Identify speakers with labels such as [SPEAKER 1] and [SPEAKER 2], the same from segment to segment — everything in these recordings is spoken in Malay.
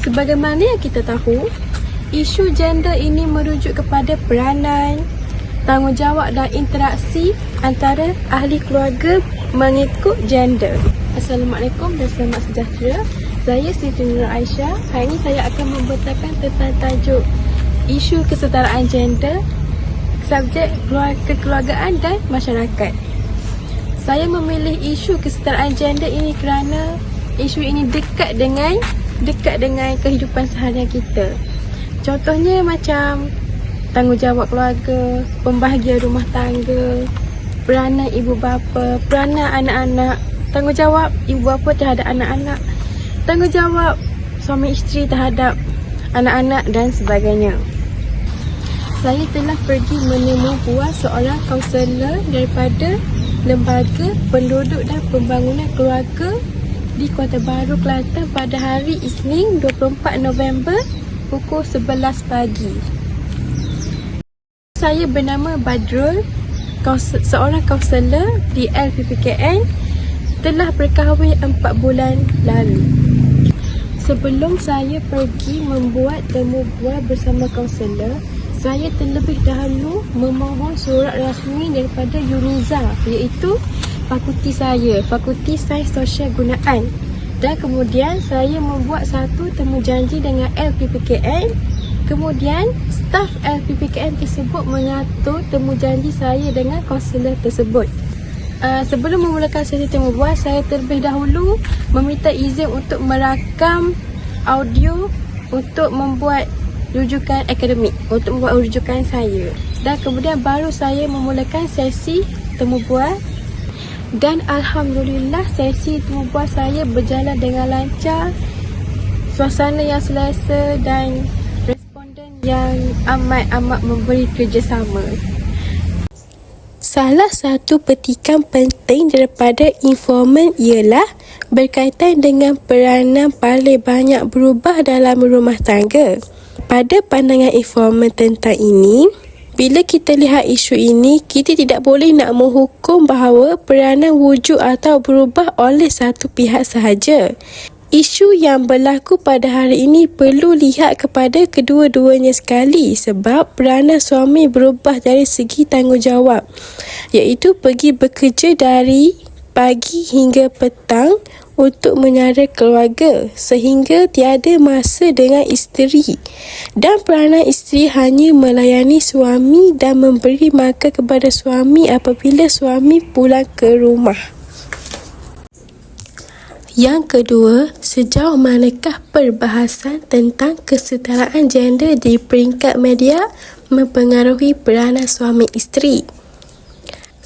[SPEAKER 1] Sebagaimana yang kita tahu, isu gender ini merujuk kepada peranan, tanggungjawab dan interaksi antara ahli keluarga mengikut gender. Assalamualaikum dan selamat sejahtera. Saya Siti Nur Aisyah. Hari ini saya akan membentangkan tentang tajuk isu kesetaraan gender, subjek keluarga, kekeluargaan dan masyarakat. Saya memilih isu kesetaraan gender ini kerana isu ini dekat dengan dekat dengan kehidupan seharian kita. Contohnya macam tanggungjawab keluarga, pembahagian rumah tangga, peranan ibu bapa, peranan anak-anak, tanggungjawab ibu bapa terhadap anak-anak, tanggungjawab suami isteri terhadap anak-anak dan sebagainya. Saya telah pergi menemui buah seorang kaunselor daripada Lembaga Penduduk dan Pembangunan Keluarga di Kota Baru, Kelantan pada hari Isnin 24 November pukul 11 pagi. Saya bernama Badrul, seorang kaunselor di LPPKN telah berkahwin 4 bulan lalu. Sebelum saya pergi membuat temu bual bersama kaunselor, saya terlebih dahulu memohon surat rasmi daripada UNIZA iaitu fakulti saya, Fakulti Sains Sosial Gunaan. Dan kemudian saya membuat satu temu janji dengan LPPKN. Kemudian staf LPPKN tersebut mengatur temu janji saya dengan kaunselor tersebut. Uh, sebelum memulakan sesi temu bual, saya terlebih dahulu meminta izin untuk merakam audio untuk membuat rujukan akademik untuk membuat rujukan saya dan kemudian baru saya memulakan sesi temu bual dan Alhamdulillah sesi temu bual saya berjalan dengan lancar suasana yang selesa dan responden yang amat-amat memberi kerjasama Salah satu petikan penting daripada informan ialah berkaitan dengan peranan paling banyak berubah dalam rumah tangga. Pada pandangan informan tentang ini, bila kita lihat isu ini, kita tidak boleh nak menghukum bahawa peranan wujud atau berubah oleh satu pihak sahaja. Isu yang berlaku pada hari ini perlu lihat kepada kedua-duanya sekali sebab peranan suami berubah dari segi tanggungjawab iaitu pergi bekerja dari pagi hingga petang untuk menyara keluarga sehingga tiada masa dengan isteri dan peranan isteri hanya melayani suami dan memberi makan kepada suami apabila suami pulang ke rumah. Yang kedua, sejauh manakah perbahasan tentang kesetaraan gender di peringkat media mempengaruhi peranan suami isteri?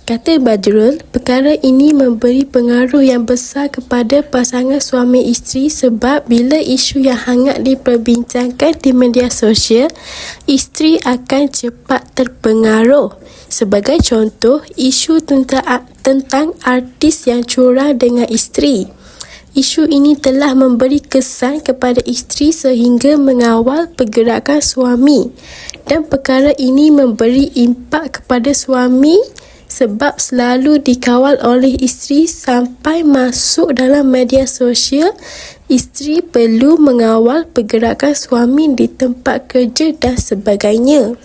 [SPEAKER 1] Kata Badrul, perkara ini memberi pengaruh yang besar kepada pasangan suami isteri sebab bila isu yang hangat diperbincangkan di media sosial, isteri akan cepat terpengaruh. Sebagai contoh, isu tentang, tentang artis yang curang dengan isteri. Isu ini telah memberi kesan kepada isteri sehingga mengawal pergerakan suami dan perkara ini memberi impak kepada suami sebab selalu dikawal oleh isteri sampai masuk dalam media sosial isteri perlu mengawal pergerakan suami di tempat kerja dan sebagainya.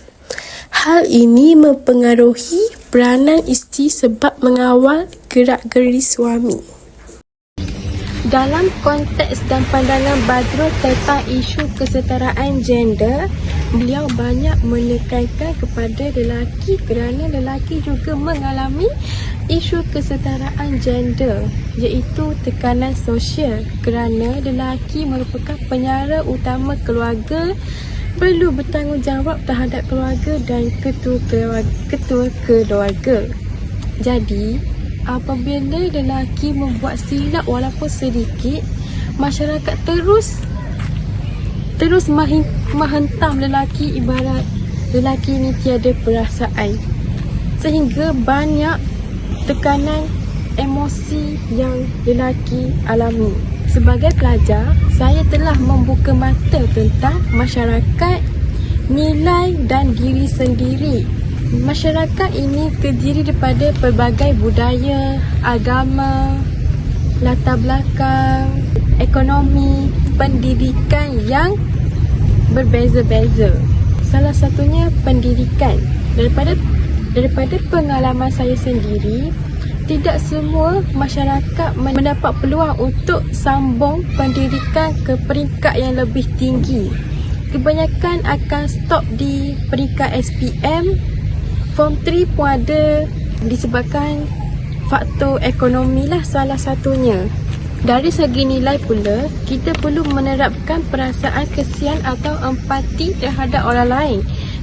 [SPEAKER 1] Hal ini mempengaruhi peranan isteri sebab mengawal gerak-geri suami. Dalam konteks dan pandangan Badrul tentang isu kesetaraan gender, beliau banyak menekankan kepada lelaki kerana lelaki juga mengalami isu kesetaraan gender iaitu tekanan sosial kerana lelaki merupakan penyara utama keluarga perlu bertanggungjawab terhadap keluarga dan ketua keluarga. Ketua keluarga. Jadi, apabila lelaki membuat silap walaupun sedikit, masyarakat terus terus menghentam lelaki ibarat lelaki ini tiada perasaan. Sehingga banyak tekanan emosi yang lelaki alami. Sebagai pelajar, saya telah membuka mata tentang masyarakat, nilai dan diri sendiri Masyarakat ini terdiri daripada pelbagai budaya, agama, latar belakang, ekonomi pendidikan yang berbeza-beza. Salah satunya pendidikan. Daripada daripada pengalaman saya sendiri, tidak semua masyarakat mendapat peluang untuk sambung pendidikan ke peringkat yang lebih tinggi. Kebanyakan akan stop di peringkat SPM. Form 3 pun ada disebabkan faktor ekonomi lah salah satunya. Dari segi nilai pula, kita perlu menerapkan perasaan kesian atau empati terhadap orang lain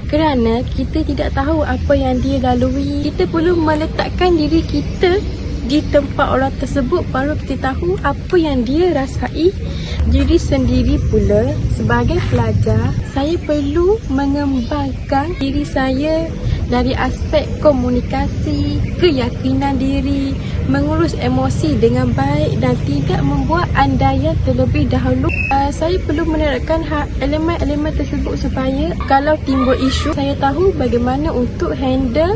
[SPEAKER 1] kerana kita tidak tahu apa yang dia lalui. Kita perlu meletakkan diri kita di tempat orang tersebut baru kita tahu apa yang dia rasai. Diri sendiri pula sebagai pelajar, saya perlu mengembangkan diri saya dari aspek komunikasi, keyakinan diri, mengurus emosi dengan baik dan tidak membuat andaian terlebih dahulu. Uh, saya perlu menerapkan ha- elemen-elemen tersebut supaya kalau timbul isu, saya tahu bagaimana untuk handle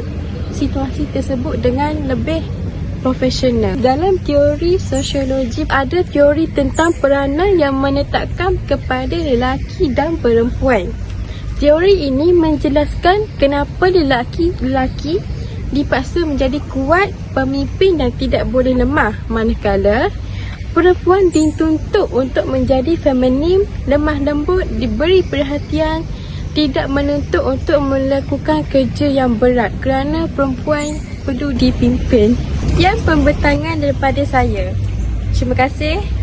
[SPEAKER 1] situasi tersebut dengan lebih profesional. Dalam teori sosiologi ada teori tentang peranan yang menetapkan kepada lelaki dan perempuan. Teori ini menjelaskan kenapa lelaki-lelaki dipaksa menjadi kuat, pemimpin dan tidak boleh lemah manakala perempuan dituntut untuk menjadi feminin, lemah lembut, diberi perhatian, tidak menuntut untuk melakukan kerja yang berat kerana perempuan perlu dipimpin. Sekian pembentangan daripada saya. Terima kasih.